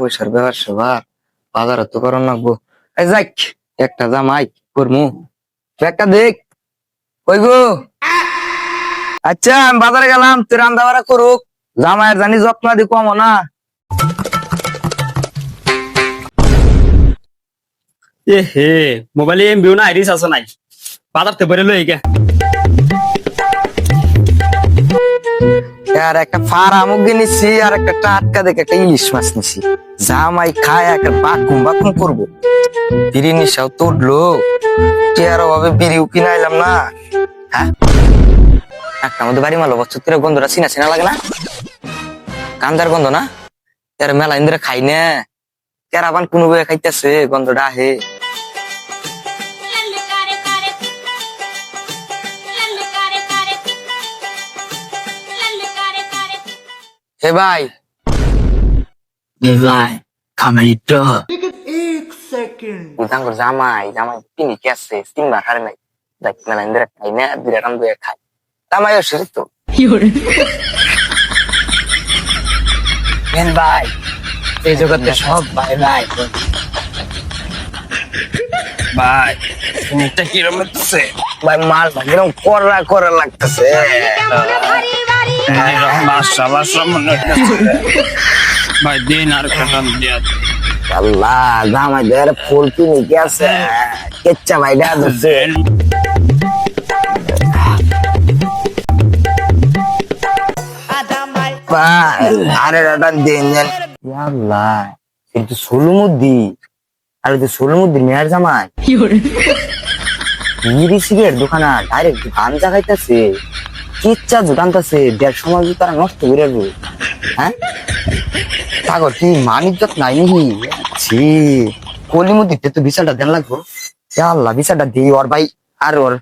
পয়সার বাজার তো লাগবো। এই যাক, একটা জামাই করমু। একটা দেখ। গো? আচ্ছা আমি বাজারে গেলাম, তুই রান্না বাড়া করুক। জামাইয়ের জানি যত্ন দি কম না। এ হে মোবাইলে এমবিও না আইরিস আছে নাই। বাজার তে বেরে লই গে আর একটা ফারা মুরগি নিছি আর একটা টাটকা দেখে একটা ইলিশ মাছ নিছি। জামাই খায়, একটা বাকুম বাকুম করব। বিড়ি নিশাও তো উঠল চেয়ার অভাবে কিনে আইলাম না। হ্যাঁ? একটা আমাদের বাড়ি মালো, বছর তিরা গন্ধটা চিনা চিনা লাগে না? কান্দার গন্ধ না? এর মেলা ইন্দিরা খাই না। কেরাবান কোনো বয়ে খাইতেছে, গন্ধটা আহে। হে ভাই। ভাই খামাই তো জামাই জামাই তিনি কে আছে? তিনবার হারে নাই। দেখ মেলা ইন্দিরা খাই না বিরাট বয়ে খাই। জামাই অসুস্থ তো। মেন ভাই এই জগতে সব ভাই ভাই। ভাই জিনিসটা কিরম হচ্ছে ভাই মাল কীরকম করা করা লাগতেছে? ভাই দিন আর কাটান দিয়া আল্লাহ জামাই ফুল কিনে কি আছে? কেচ্চা ধরছে। আরে দাদা দেন দেন। আল্লাহ কিন্তু সোলমুদ্দি। আর তো সোলমুদ্দি মেয়ের জামাই। সিগারেট দোকানা ডাইরেক্ট গাঞ্জা খাইতেছে কিচ্ছা জুটানতেছে দেড় সময় তারা নষ্ট করে রাখব হ্যাঁ? সাগর কি মানিজ্জত নাই নাকি? ছি কলিমুদ্দিতে তো বিচারটা দেন লাগবো। আল্লাহ বিচারটা দিই। ওর ভাই আর ওর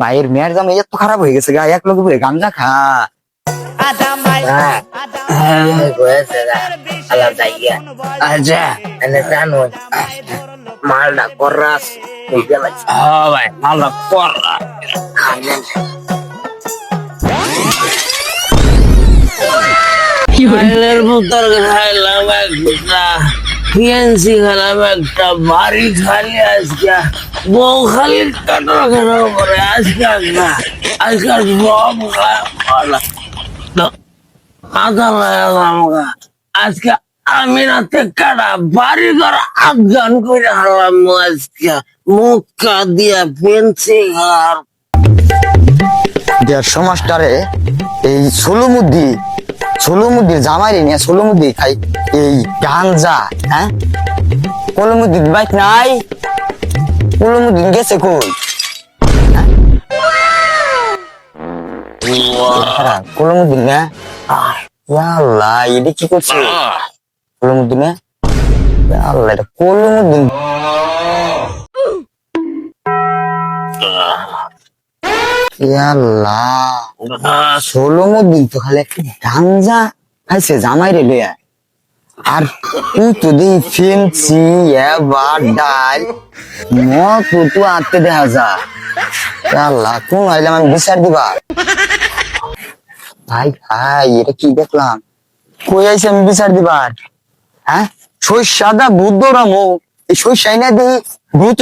ভাইয়ের মেয়ের জামাই এত খারাপ হয়ে গেছে গা। এক লোক বলে গাঞ্জা খা। হ্যাঁ। আচ্ছা, এনে জানো, মালটা কররাস একটা, বাড়ি খালি আজকে। বউ খালি কাটো আজকে না। আজকে আমি কাটা বাড়ি ঘর আফগান করে হারলাম আজকে। মুখ কা দিয়া ঘর দেড়শো মাস্টারে এই সোলুমুদ্দি সোলুমুদ্দির জামাইরে নিয়ে সোলুমুদ্দি খাই এই গাঞ্জা হ্যাঁ? কলমুদ্দিন বাইক নাই কলমুদ্দিন গেছে কই? কলমুদ্দিন না আল্লাহ এটা কি করছে? কলমুদ্দিন না আল্লাহ এটা কলমুদ্দিন দিন তো খালি একটা গাঞ্জা। খাইছে জামাই রে লইয়া। আর তুই তো দিই ফেমছি এবার ডাল মত তো আনতে দেখা যা আল্লাহ কোন আইলাম আমি বিচার দিবা? ভাই ভাই এটা কি দেখলাম? কই আইছে আমি বিচার দিবার? হ্যাঁ? সৈশাদা বুদ্ধ রামো এই সৈশাই না দিই ভূত